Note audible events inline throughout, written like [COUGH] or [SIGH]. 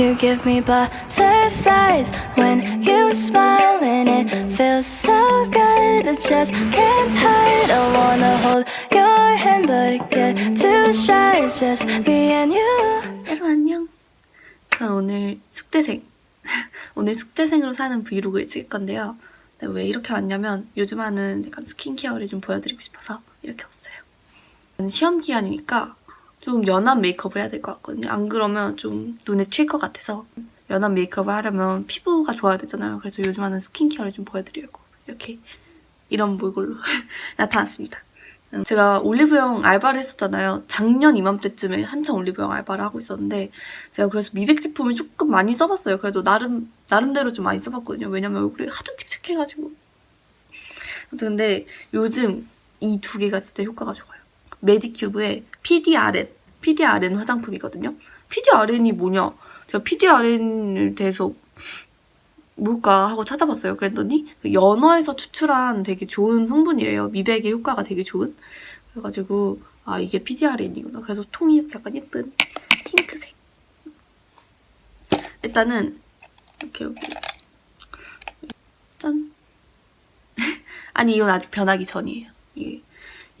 You give me butterflies when you smile, and it feels so good. I just can't hide. I wanna hold your hand, but it get too shy. Just me and you. 여러분 안녕. 전 오늘 숙대생. 오늘 숙대생으로 사는 브이로그를 찍을 건데요. 네, 왜 이렇게 왔냐면 요즘 하는 약간 스킨케어를 좀 보여드리고 싶어서 이렇게 왔어요. 시험 기간이니까 좀 연한 메이크업을 해야 될 것 같거든요. 안 그러면 좀 눈에 튈 것 같아서 연한 메이크업을 하려면 피부가 좋아야 되잖아요. 그래서 요즘 하는 스킨케어를 좀 보여드리려고 이렇게 이런 몰골로 [LAUGHS] 나타났습니다. 음, 제가 올리브영 알바를 했었잖아요. 작년 이맘때쯤에 한창 올리브영 알바를 하고 있었는데 제가 그래서 미백 제품을 조금 많이 써봤어요. 그래도 나름 나름대로 좀 많이 써봤거든요. 왜냐면 얼굴이 하도 칙칙해가지고. 근데 요즘 이 두 개가 진짜 효과가 좋아요. 메디큐브의 PDRN, PDRN 화장품이거든요. PDRN이 뭐냐? 제가 PDRN에 대해서 뭘까 하고 찾아봤어요. 그랬더니 그 연어에서 추출한 되게 좋은 성분이래요. 미백에 효과가 되게 좋은. 그래가지고 아 이게 PDRN이구나. 그래서 통이 약간 예쁜 핑크색. 일단은 이렇게 여기 짠. [LAUGHS] 아니 이건 아직 변하기 전이에요. 이게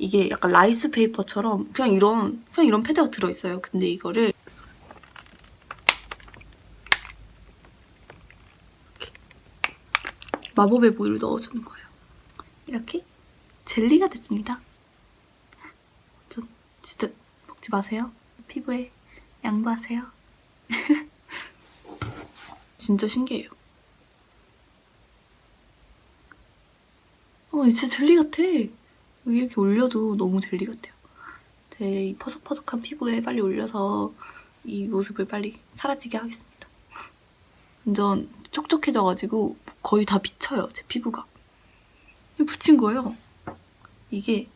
이게 약간 라이스 페이퍼처럼 그냥 이런 그냥 이런 패드가 들어 있어요. 근데 이거를 마법의 물을 넣어주는 거예요. 이렇게 젤리가 됐습니다. 전 진짜 먹지 마세요. 피부에 양보하세요. [LAUGHS] 진짜 신기해요. 어, 진짜 젤리 같아. 이렇게 올려도 너무 젤리 같아요. 제이 퍼석퍼석한 피부에 빨리 올려서 이 모습을 빨리 사라지게 하겠습니다. 완전 촉촉해져가지고 거의 다 비쳐요, 제 피부가. 이거 붙인 거예요. 이게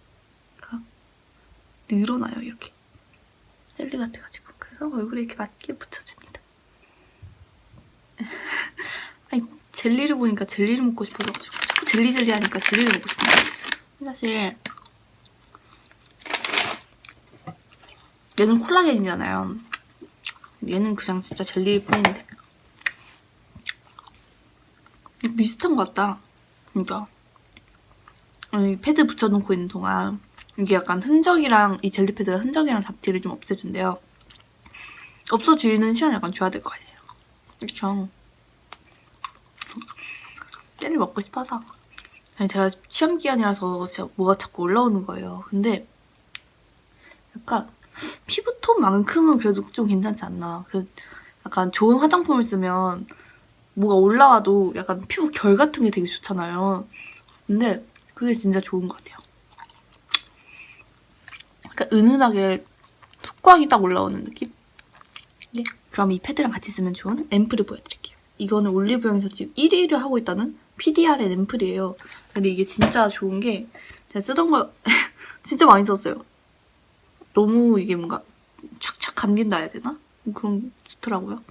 늘어나요, 이렇게. 젤리 같아가지고. 그래서 얼굴에 이렇게 맞게 붙여줍니다. [LAUGHS] 아니, 젤리를 보니까 젤리를 먹고 싶어져가지고. 자꾸 젤리 젤리 하니까 젤리를 먹고 싶은데. 사실 얘는 콜라겐이잖아요. 얘는 그냥 진짜 젤리일 뿐인데. 비슷한 것 같다. 그러니까 이 패드 붙여놓고 있는 동안 이게 약간 흔적이랑 이 젤리 패드가 흔적이랑 잡티를 좀 없애준대요. 없어지는 시간 약간 줘야 될 거 아니에요. 그렇죠. 젤리 먹고 싶어서. 아니 제가 시험 기간이라서 진짜 뭐가 자꾸 올라오는 거예요. 근데 약간 피부톤만큼은 그래도 좀 괜찮지 않나. 그 약간 좋은 화장품을 쓰면 뭐가 올라와도 약간 피부 결 같은 게 되게 좋잖아요. 근데 그게 진짜 좋은 것 같아요. 약간 은은하게 속광이 딱 올라오는 느낌? 네. 그럼 이 패드랑 같이 쓰면 좋은 앰플을 보여드릴게요. 이거는 올리브영에서 지금 1위를 하고 있다는 PDR의 앰플이에요. 근데 이게 진짜 좋은 게 제가 쓰던 거 [LAUGHS] 진짜 많이 썼어요. 너무 이게 뭔가 착착 감긴다 해야 되나? 그런 좋더라고요.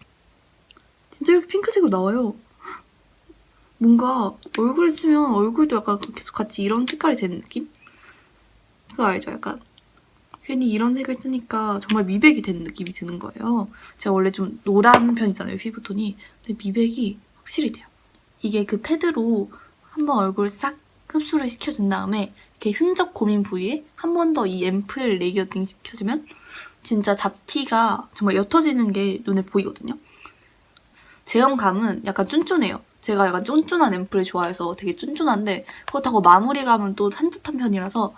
진짜 이렇게 핑크색으로 나와요. 뭔가 얼굴에 쓰면 얼굴도 약간 계속 같이 이런 색깔이 되는 느낌? 그거 알죠? 약간 괜히 이런 색을 쓰니까 정말 미백이 되는 느낌이 드는 거예요. 제가 원래 좀 노란 편이잖아요, 피부톤이. 근데 미백이 확실히 돼요. 이게 그 패드로 한번 얼굴 싹 흡수를 시켜준 다음에 이렇게 흔적 고민 부위에 한 번 더 이 앰플 레이어딩 시켜주면 진짜 잡티가 정말 옅어지는 게 눈에 보이거든요. 제형감은 약간 쫀쫀해요. 제가 약간 쫀쫀한 앰플을 좋아해서 되게 쫀쫀한데 그렇다고 마무리감은 또 산뜻한 편이라서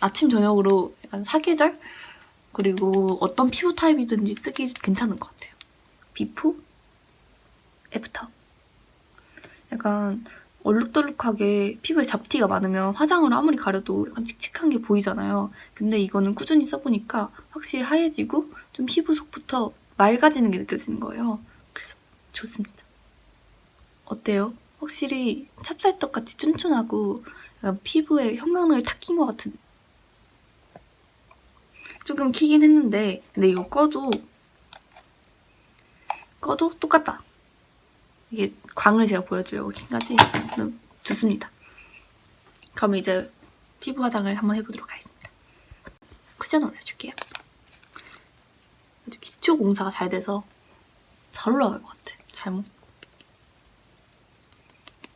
아침 저녁으로 약간 사계절 그리고 어떤 피부 타입이든지 쓰기 괜찮은 것 같아요. 비포, 애프터. 약간 얼룩덜룩하게 피부에 잡티가 많으면 화장을 아무리 가려도 약간 칙칙한 게 보이잖아요. 근데 이거는 꾸준히 써보니까 확실히 하얘지고 좀 피부 속부터 맑아지는 게 느껴지는 거예요. 그래서 좋습니다. 어때요? 확실히 찹쌀떡같이 쫀쫀하고 약간 피부에 형광을 탁 낀 것 같은 조금 키긴 했는데 근데 이거 꺼도 꺼도 똑같다. 이게 광을 제가 보여주려고 킨 거지 음, 좋습니다. 그럼 이제 피부 화장을 한번 해보도록 하겠습니다. 쿠션 올려줄게요. 아주 기초 공사가 잘 돼서 잘 올라갈 것 같아. 잘 먹고.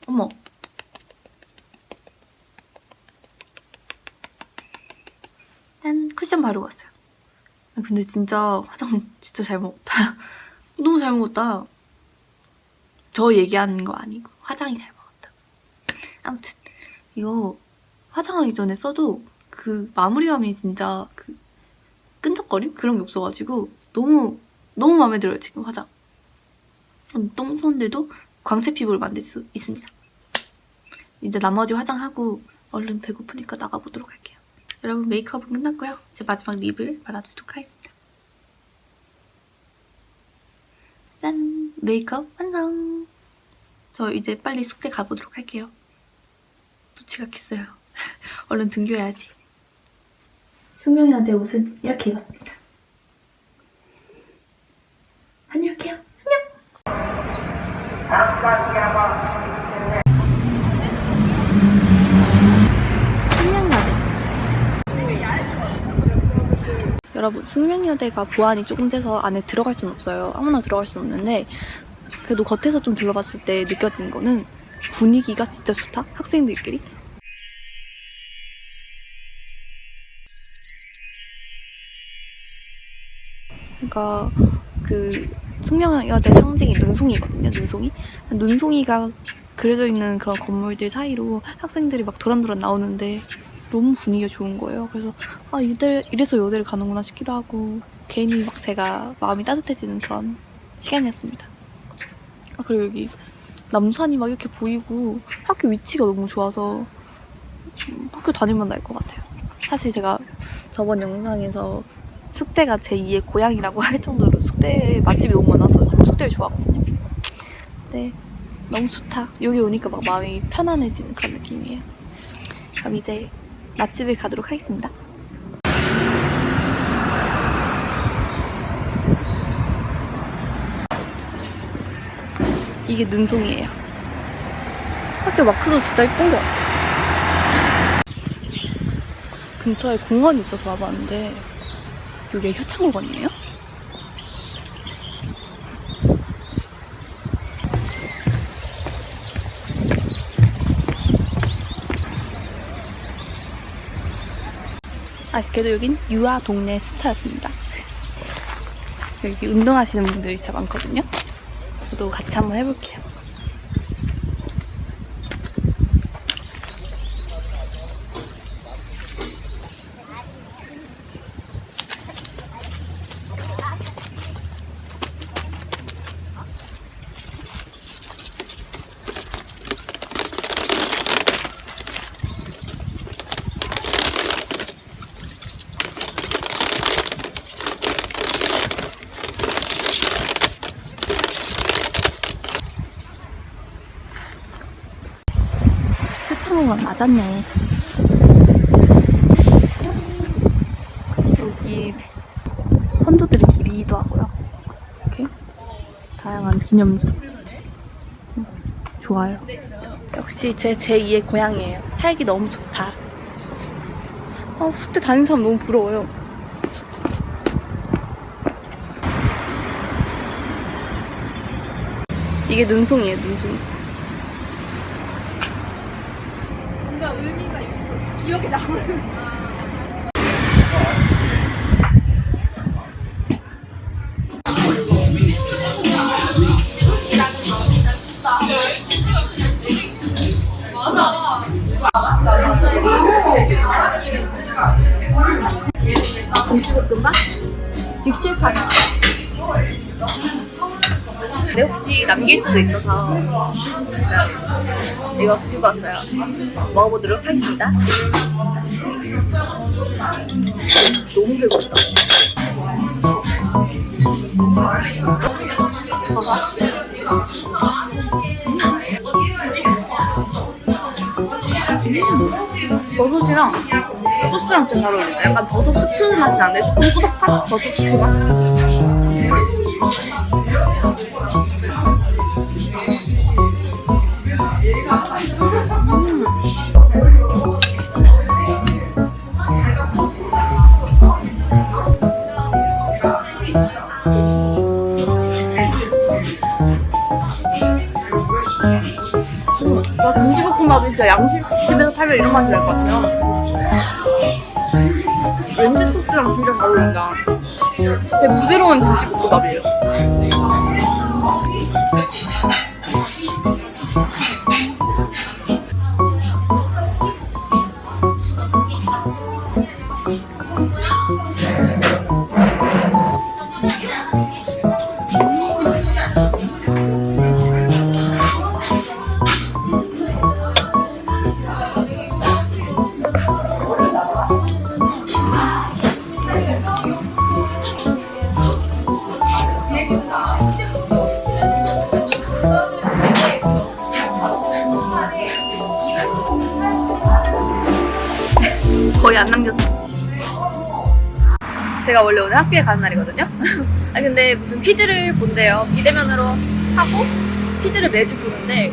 어머. 짠 쿠션 바르고 왔어요. 아, 근데 진짜 화장 [LAUGHS] 진짜 잘 먹었다. [LAUGHS] 너무 잘 먹었다. 저 얘기하는 거 아니고 화장이 잘 먹었다. 아무튼 이거 화장하기 전에 써도 그 마무리감이 진짜 그 끈적거림 그런 게 없어가지고 너무 너무 마음에 들어요 지금 화장. 음, 똥 쏜데도 광채 피부를 만들 수 있습니다. 이제 나머지 화장하고 얼른 배고프니까 나가보도록 할게요. 여러분 메이크업은 끝났고요. 이제 마지막 립을 발라주도록 하겠습니다. 짠! 메이크업 완성! 저 이제 빨리 숙제 가보도록 할게요. 또 지각했어요. [LAUGHS] 얼른 등교해야지. 숙명이한테 옷은 이렇게 입었습니다. 다녀올게요. 숙명여대. 여러분, 숙명여대가 보안이 조금 돼서 안에 들어갈 수는 없어요. 아무나 들어갈 수는 없는데 그래도 겉에서 좀 둘러봤을 때 느껴지는 거는 분위기가 진짜 좋다. 학생들끼리. 그러니까 그 숙명여대 상징이 눈송이거든요. 눈송이. 눈송이가 그려져 있는 그런 건물들 사이로 학생들이 막 도란도란 나오는데 너무 분위기가 좋은 거예요. 그래서 아 이들 이래서 여대를 가는구나 싶기도 하고 괜히 막 제가 마음이 따뜻해지는 그런 시간이었습니다. 아 그리고 여기 남산이 막 이렇게 보이고 학교 위치가 너무 좋아서 음, 학교 다니면 날것 같아요. 사실 제가 저번 영상에서 숙대가 제 2의 고향이라고 할 정도로 숙대 맛집이 너무 많아서 좀 숙대를 좋아하거든요. 네, 너무 좋다. 여기 오니까 막 마음이 편안해지는 그런 느낌이에요. 그럼 이제 맛집을 가도록 하겠습니다. 이게 눈송이에요. 학교 마크도 진짜 예쁜 것 같아요. 근처에 공원이 있어서 와봤는데 여기가 효창공원이에요? 아쉽게도 여긴 유아 동네 습차였습니다. 여기 운동하시는 분들이 진짜 많거든요. 저도 같이 한번 해볼게요. 맞았네. 여기 선조들의 길이기도 하고요. 이렇게 다양한 기념적. 음, 좋아요. 진짜. 역시 제 제2의 고향이에요. 살기 너무 좋다. 아, 숙대 다니는 사람 너무 부러워요. 이게 눈송이에요, 눈송이. 김치볶음밥? 직칠파전. 근데 혹시 남길 수도 있어서 이거 들고 왔어요. 먹어보도록 하겠습니다. 너무 배고프다. 봐봐. 버섯이랑 소스랑 진짜 잘 어울린다. 약간 버섯 스프 맛이 나는데 조금 꾸덕한 버섯 스프 맛. 진짜 양식집에서 팔면 이런 맛이 날 것 같아요. 왠지 소스랑 진짜 잘 어울린다. 되게 부드러운 김치볶음밥이에요. 거의 안 남겼어. 제가 원래 오늘 학교에 가는 날이거든요. [LAUGHS] 아 근데 무슨 퀴즈를 본대요. 비대면으로 하고 퀴즈를 매주 보는데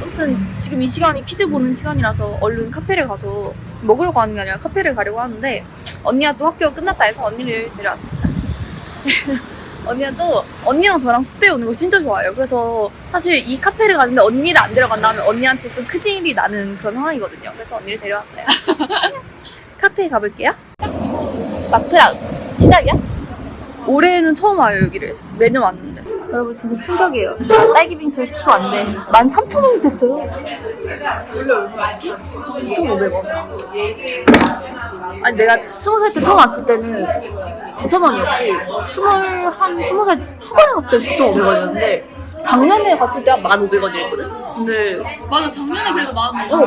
아무튼 지금 이 시간이 퀴즈 보는 시간이라서 얼른 카페를 가서 먹으려고 하는 게 아니라 카페를 가려고 하는데 언니가 또 학교가 끝났다 해서 언니를 데려왔습니다. [LAUGHS] 언니가 또 언니랑 저랑 숙대 오는 거 진짜 좋아해요. 그래서 사실 이 카페를 가는데 언니를 안 데려간다면 언니한테 좀 큰일이 나는 그런 상황이거든요. 그래서 언니를 데려왔어요. [LAUGHS] 카페에 가볼게요. 마플하우스 시작이야? 올해는 처음 와요 여기를 매년 왔는데 여러분 진짜 충격이에요 제가 딸기 빙수를 시키고 왔는데 13,000원이 됐어요 원래 얼마였지? 9,500원 아니 내가 20살 때 처음 왔을 때는 9,000원이었고 20, 한 20살 후반에 갔을 때는 9,500원이었는데 작년에 갔을 때 한 1,500원이었거든? 근데 맞아, 작년에 그래도 마음 먹었어. 어,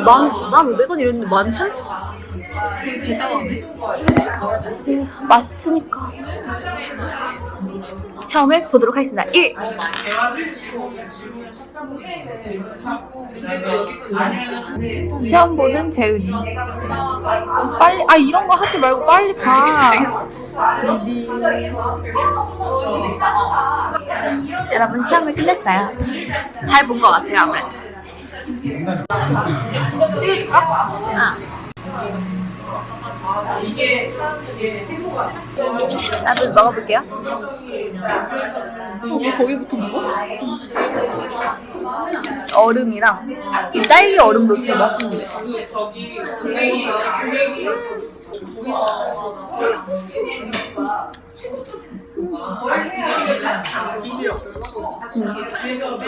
만, 1,500원 이랬는데 13,000원 되게 대자하네. 맛있으니까. 시험을 보도록 하겠습니다. 1. 시험 보는 재은이. 빨리, 아, 이런 거 하지 말고 빨리 가. 여러분 시험을 끝냈어요. 잘 본 것 같아요, 아무래도. 찍어줄까? 아. 나도 먹어볼게요. 어, 왜 거기부터 먹어? 얼음이랑 이 딸기 얼음도 진짜 맛있는데.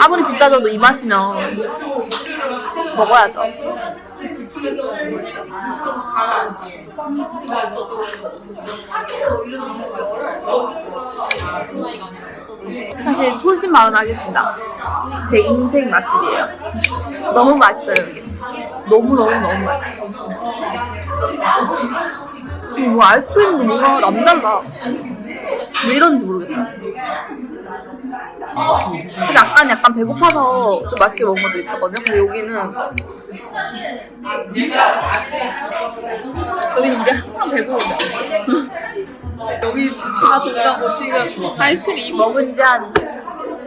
아무리 비싸져도 이 맛이면 먹어야죠. 사실 소신 발언하겠습니다. 제 인생 맛집이에요. 너무 맛있어요, 여기. 너무 너무 너무 맛있어요. 음, 뭐 아이스크림도 뭔가 남달라. 왜 이런지 모르겠어요. 그래서 약간 약간 배고파서 좀 맛있게 먹은 것도 있었거든요. 근데 여기는 여기는 우리 항상 배부른데. [LAUGHS] 여기 다 돈다고 지금 아이스크림 먹은 지 한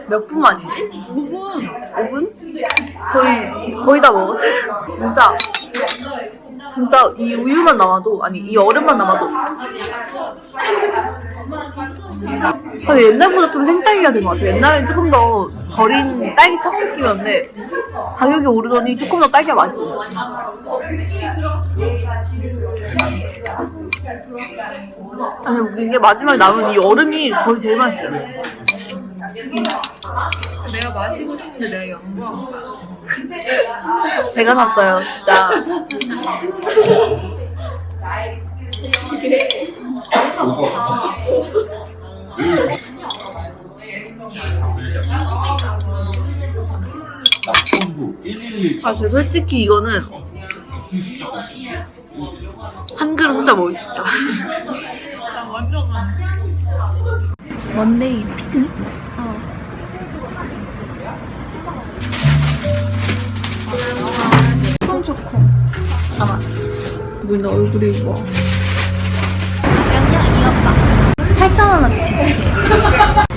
몇 분 만이지? 5분. 5분? 저희 거의 다 먹었어요. 진짜 진짜 이 우유만 남아도 아니 이 얼음만 남아도 근데 옛날보다 좀 생딸기가 된 것 같아요. 옛날엔 조금 더 절인 딸기 청 느낌이었는데 가격이 오르더니 조금 더 딸기가 맛있어요. 아니 웃긴 게 마지막에 남은 이 얼음이 거의 제일 맛있어요. 내가 마시고 싶은데 내가 영광. 제가 샀어요, 진짜. 낙동구 111 사실 솔직히 이거는 한 그릇 혼자 먹을 수 있다. 난 완전 원데이 피크닉? 아마. 우리 너 얼굴이 이거. 양양 이었다. 8,000원 어치. [LAUGHS]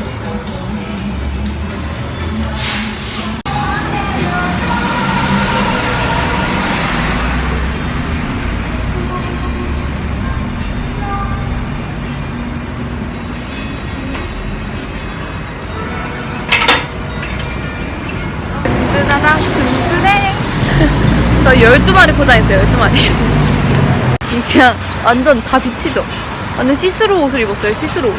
뜨다당 든든해. 저 12마리 포장했어요, 12마리. 그냥 완전 다 비치죠? 완전 시스루 옷을 입었어요, 시스루.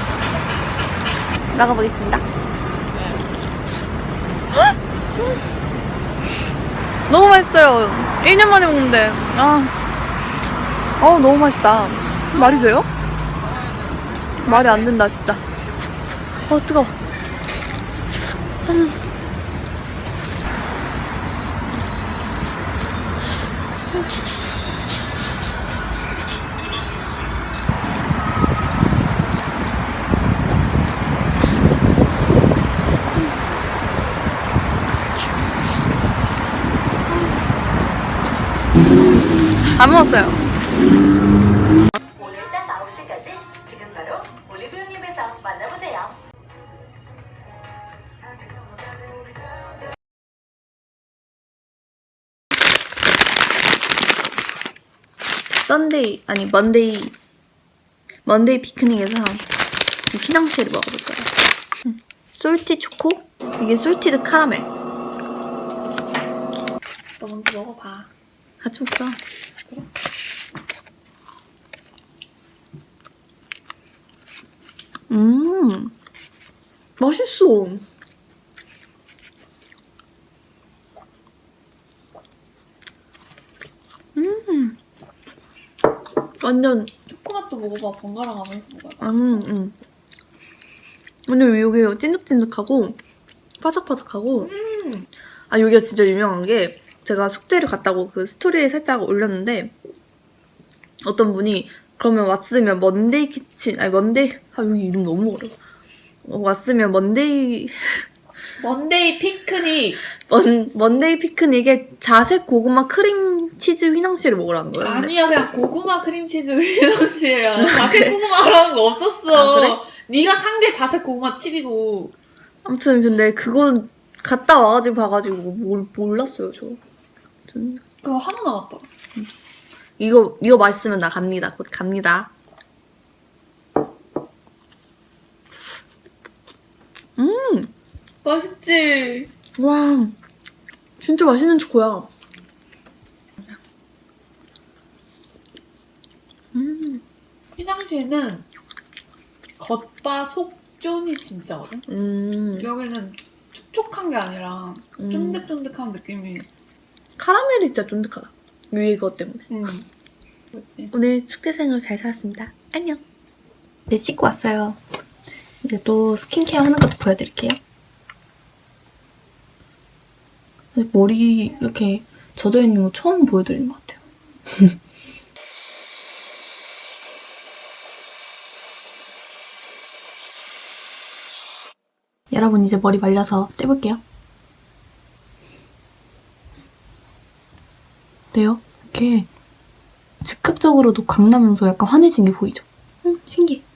나가보겠습니다. [GASPS] 너무 맛있어요. 1년 만에 먹는데. 아. 어, 너무 맛있다. 말이 돼요? 말이 안 된다, 진짜. 어, 뜨거워. 음. 안 먹었어요. 오늘 딱 9시까지 지금 바로 올리브영님에서 만나보세요. 썬데이 아니 먼데이 먼데이 피크닉에서 이 휘낭시에를 먹어볼 거예요. 음, 솔티 초코 이게 솔티드 카라멜. 너 먼저 먹어봐. 같이 먹자. 음 맛있어. 음 완전 초코맛도 먹어봐. 번갈아 가면서 먹어봐. 음, 음. 근데 여기 찐득찐득하고 바삭바삭하고 아 여기가 진짜 유명한 게 제가 숙제를 갔다고 그 스토리에 살짝 올렸는데 어떤 분이 그러면 왔으면 먼데이 키친 아니 먼데이 아 여기 이름 너무 어려워 어, 왔으면 먼데이 먼데이 피크닉. 먼, 먼데이 피크닉에 자색 고구마 크림 치즈 휘낭시를 먹으라는 거예요 근데 아니야 그냥 고구마 크림치즈 휘낭시에요. 자색 고구마라는 거 없었어. 아, 그래? 네가 산 게 자색 고구마 칩이고. 아무튼 근데 그건 갔다 와가지고 봐가지고 뭘 몰랐어요 저 아무튼 그거 하나 남았다. 이거 이거 맛있으면 나 갑니다. 곧 갑니다. 음, 맛있지? 와, 진짜 맛있는 초코야. 음, 휘낭시에는 겉바 속쫀이 진짜거든? 음, 여기는 촉촉한 게 아니라 음. 쫀득쫀득한 느낌이. 카라멜이 진짜 쫀득하다. 위에 것 때문에. 음. 그렇지. 오늘 숙제생으로 잘 살았습니다. 안녕. 네, 씻고 왔어요. 이제 또 스킨케어 하는 것도 보여드릴게요. 머리 이렇게 젖어 있는 거 처음 보여드리는 것 같아요. [LAUGHS] 여러분 이제 머리 말려서 떼볼게요. 어때요? 이렇게 즉각적으로도 광나면서 약간 환해진 게 보이죠? 음, 신기해.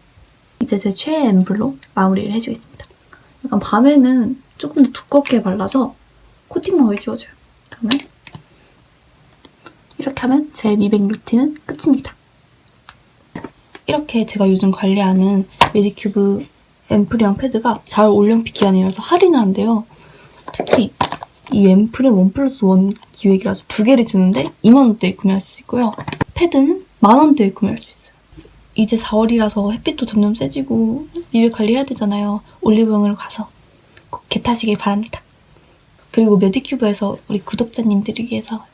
이제 제 최애 앰플로 마무리를 해주겠습니다. 약간 밤에는 조금 더 두껍게 발라서 코팅막을 지워줘요. 그러면 이렇게 하면 제 미백 루틴은 끝입니다. 이렇게 제가 요즘 관리하는 메디큐브 앰플이랑 패드가 4월 올림픽 기간이라서 할인을 한대요. 특히 이 앰플은 원 플러스 원 기획이라서 두 개를 주는데 2만원대에 구매할 수 있고요. 패드는 만원대에 구매할 수 있어요. 이제 4월이라서 햇빛도 점점 세지고 미백 관리해야 되잖아요. 올리브영으로 가서 꼭 개타시길 바랍니다. 그리고 메디큐브에서 우리 구독자님들을 위해서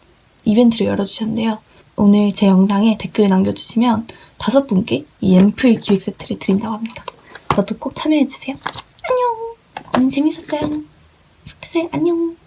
이벤트를 열어주셨는데요. 오늘 제 영상에 댓글을 남겨주시면 다섯 분께 이 앰플 기획 세트를 드린다고 합니다. 저도 꼭 참여해주세요. 안녕! 오늘 재밌었어요. 숙제생 안녕!